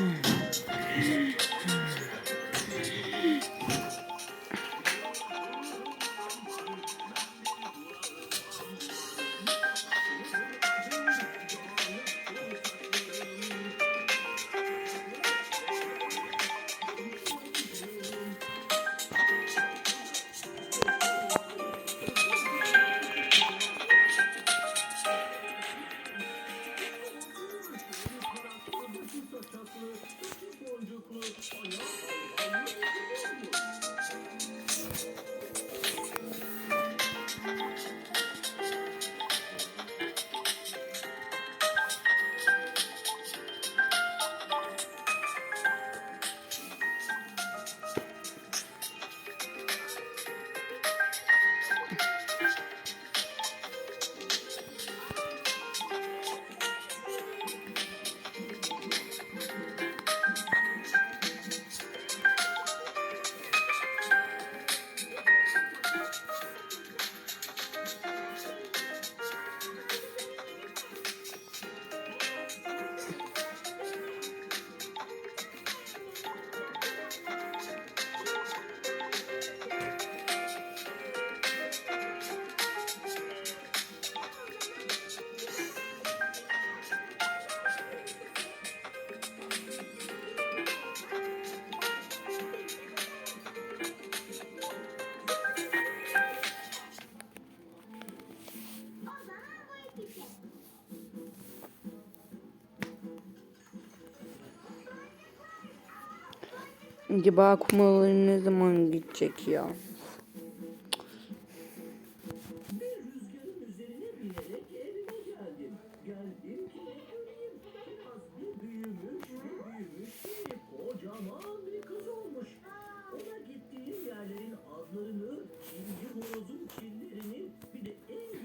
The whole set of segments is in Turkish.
Mm-hmm.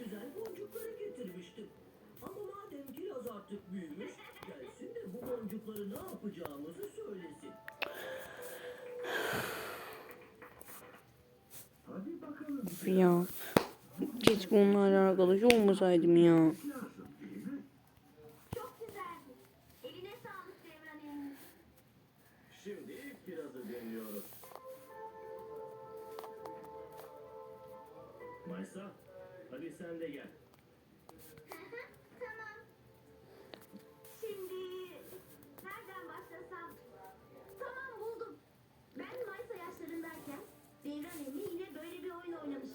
Güzel boncukları getirmiştim. Ama madem kiraz artık büyümüş, gelsin de bu boncukları ne yapacağımızı söylesin. Ya keşke onlarla arkadaş olmasaydım ya. Maysa, hadi sen de gel. Böyle bir oyun oynamış.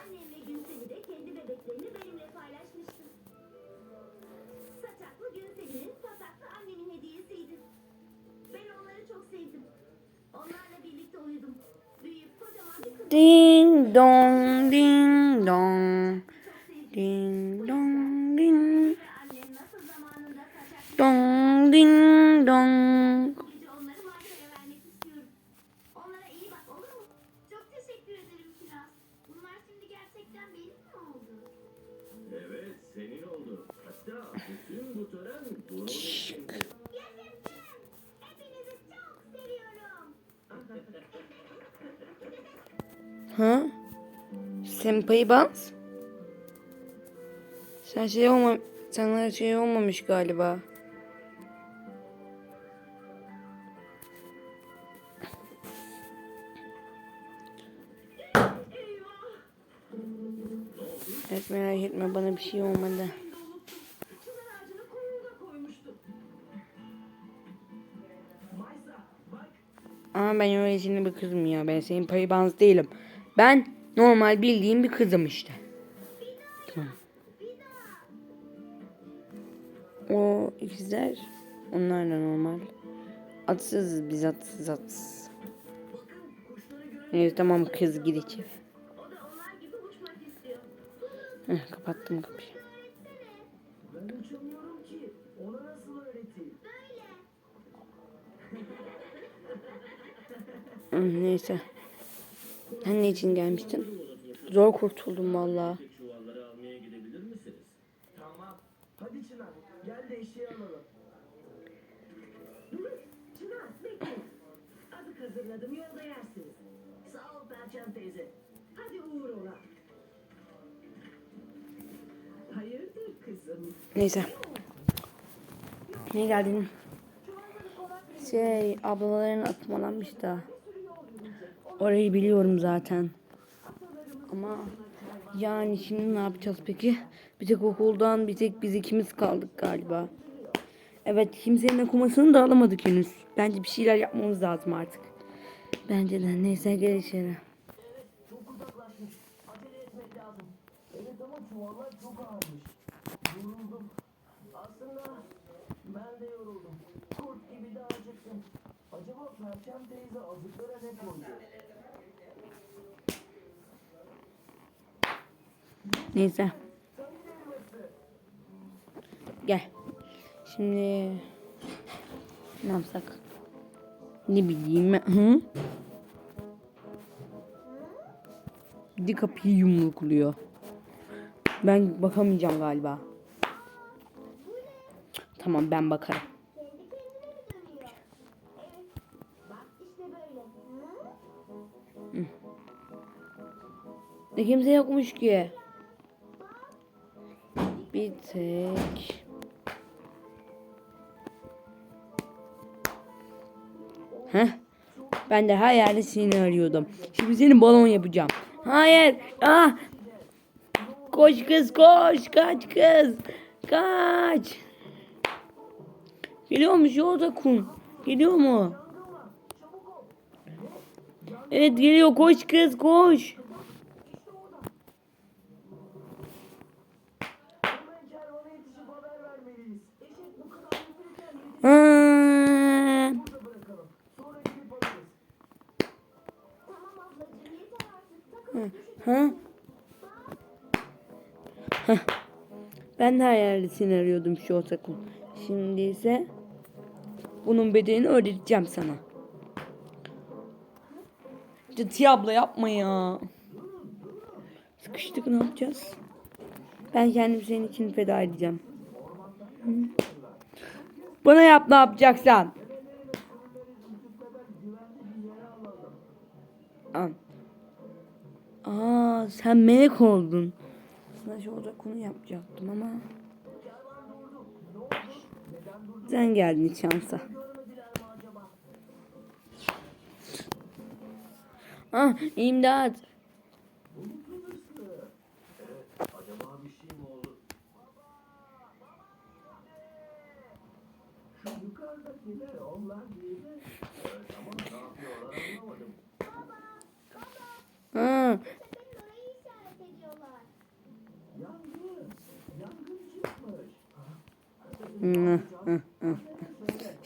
Annem ve Gülseli de kendi bebeklerini benimle paylaşmıştı. Saçaklı Gülseli'nin pasaklı annemin hediyesiydi. Ben onları çok sevdim. Onlarla birlikte uyudum. Büyüyüp kocaman bir kız Ding dong ding dong ding dong ding saçaklı dong ding dong. Senpai Bans? Sen şey olma sana şey olmamış galiba. Evet merak etme bana bir şey olmadı. Ama ben öylesine bir kızım ya. Ben senin payı değilim. Ben normal bildiğim bir kızım işte. Tamam. O ikizler onlar da normal. Atsız biz atsız atsız. Evet tamam kız istiyor. Heh, kapattım kapıyı. Neyse. Sen ne için gelmiştin? Zor kurtuldum valla. Hazırladım yolda? Neyse. Ne geldin? Şey ablaların atmalanmış da. Orayı biliyorum zaten. Ama yani şimdi ne yapacağız peki? Bir tek okuldan bir tek biz ikimiz kaldık galiba. Evet kimsenin okumasını da alamadık henüz. Bence bir şeyler yapmamız lazım artık. Bence de neyse gel içeri. Çok uzaklaşmış. Acele etmek lazım. Evet ama çuvallar çok ağırmış. Yoruldum. Aslında ben de yoruldum. Kurt gibi de acıktım. Acaba Perçem teyze azıklara ne koydu? Neyse. Gel. Şimdi ne yapsak? Ne bileyim. Hı? Bir kapıyı yumrukluyor. Ben bakamayacağım galiba. Tamam ben bakarım. Ne kimse yokmuş ki. Bir tek. Heh. Ben de her yerde seni arıyordum. Şimdi seni balon yapacağım. Hayır. Ah. Koş kız koş. Kaç kız. Kaç. Geliyor mu yolda kum? Geliyor mu? Evet geliyor. Koş kız koş. Ben de seni arıyordum şu otakun. Şimdi ise bunun bedelini ödeyeceğim sana. Ciddi abla yapma ya. Sıkıştık ne yapacağız? Ben kendimi senin için feda edeceğim. Bana yap ne yapacaksan. An. Aa sen melek oldun. Sana şu olacak konu yapacaktım ama. Sen geldin şansa. Ah imdat. Acaba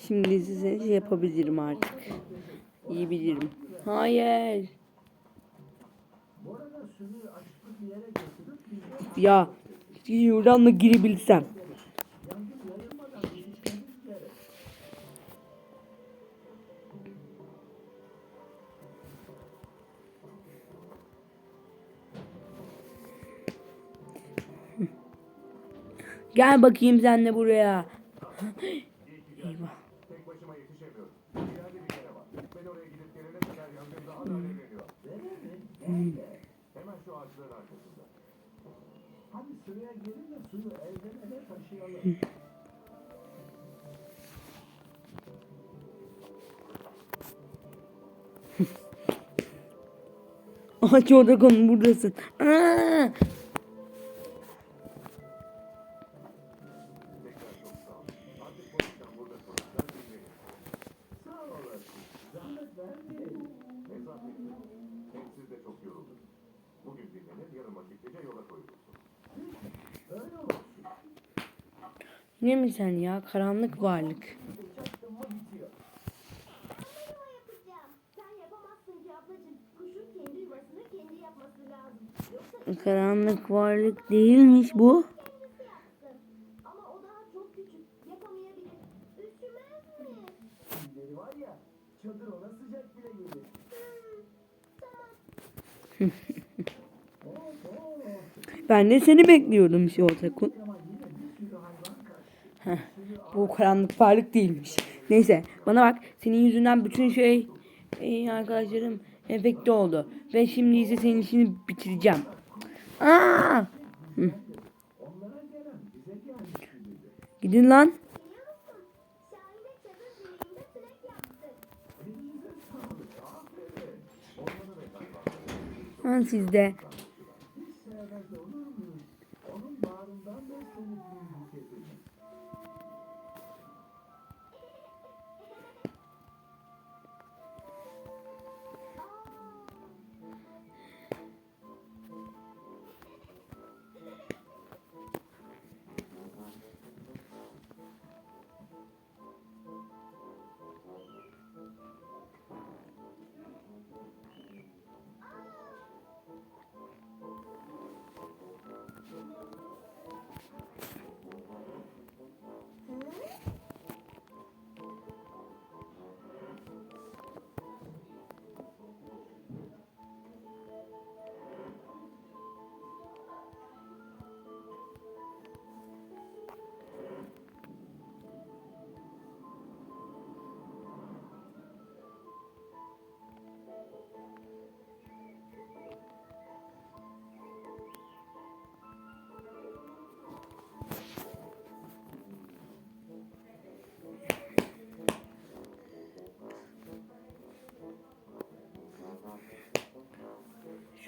Şimdi size şey yapabilirim artık. İyi bilirim. Hayır. Ya yuradan da girebilsem. Gel bakayım sen de buraya. Yola koyulursunuz. Öyle olsun. Ne mi sen ya? Karanlık varlık. Çaktın mı bitiyor. Ben yuva yapacağım. Sen yapamazsın ki ablacığım. Kuşun kendi yuvasını kendi yapması lazım. Yoksa Karanlık varlık değilmiş bu. kendisi yapsın. Ama o daha çok küçük. Yapamayabilir. Üşümez mi? Şimdi var ya çadır ona sıcak bile gelir. Hmm, tamam. Ben de seni bekliyordum Şortakun. Heh, bu karanlık varlık değilmiş. Neyse bana bak senin yüzünden bütün şey Ey arkadaşlarım enfekte oldu. Ve şimdi ise senin işini bitireceğim. Aa! Gidin lan. Lan sizde.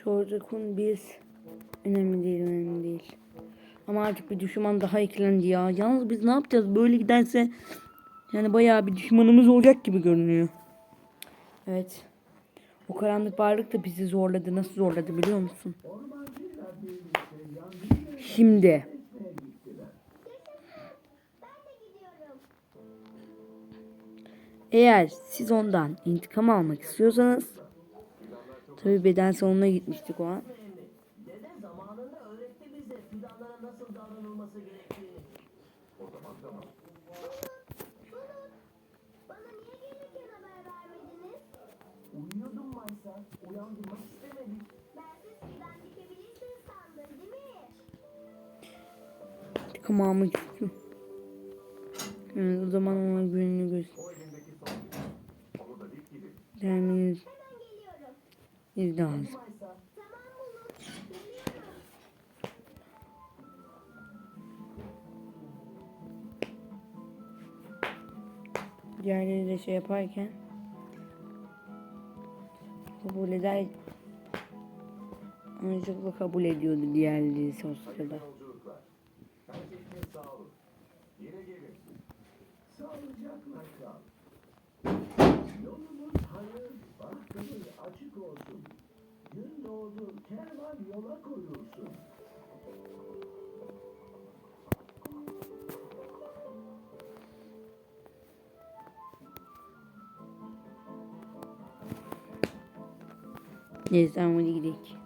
Şortakun biz. Önemli değil önemli değil. Ama artık bir düşman daha eklendi ya. Yalnız biz ne yapacağız? Böyle giderse yani bayağı bir düşmanımız olacak gibi görünüyor. Evet. O karanlık varlık da bizi zorladı. Nasıl zorladı biliyor musun? Şimdi. Eğer siz ondan intikam almak istiyorsanız tabi beden salonuna gitmiştik o an. Uyuyordum Maysa. Uyandırmak. Evet, o zaman ona gününü göster. O Geliyorum. Diğerleri de şey yaparken kabul eder Anlıkla kabul ediyordu diğerleri gelin. Sağlıcakla olsun. Gün doğdu, kervan yola koyulsun. Neyse hadi gidelim.